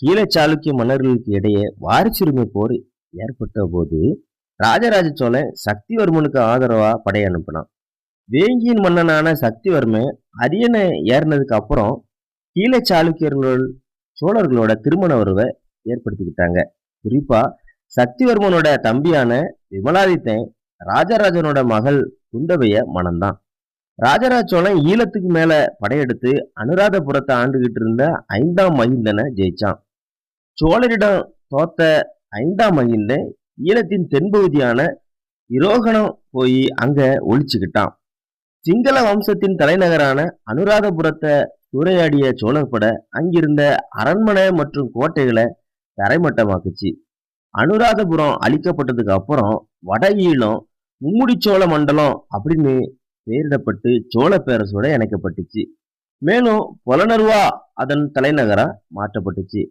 கீழ சாளுக்கிய மன்னர்களுக்கு இடையே வாரிசுரிமை போர் ஏற்பட்ட போது ராஜராஜ சோழன் சக்திவர்மனுக்கு ஆதரவா படை அனுப்பினான். வேங்கியின் மன்னனான சக்திவர்மன் அரியணை ஏறினதுக்கு அப்புறம் கீழ சாளுக்கியர்கள் சோழர்களோட திருமண உறவை ஏற்படுத்திக்கிட்டாங்க. குறிப்பா சக்திவர்மனோட தம்பியான விமலாதித்தன் ராஜராஜனோட மகள் குந்தவைய மணந்தான். ராஜராஜ சோழன் ஈழத்துக்கு மேல படையெடுத்து அனுராதபுரத்தை ஆண்டுகிட்டு இருந்த ஐந்தாம் மகிந்தனை ஜெயிச்சான். சோழரிடம் தோத்த ஐந்தாம் மகிந்தன் ஈழத்தின் தென்பகுதியான இரோகணம் போய் அங்க ஒழிச்சுக்கிட்டான். சிங்கள வம்சத்தின் தலைநகரான அனுராதபுரத்தை சூறையாடிய சோழர்பட அங்கிருந்த அரண்மனை மற்றும் கோட்டைகளை தரைமட்டமாக்குச்சு. அனுராதபுரம் அழிக்கப்பட்டதுக்கு அப்புறம் வட ஈழம் மும்முடிச்சோழ மண்டலம் அப்படின்னு பெயரிடப்பட்டு சோழ பேரரசோட இணைக்கப்பட்டுச்சு. மேலும் புலனருவா அதன் தலைநகரா மாற்றப்பட்டுச்சு.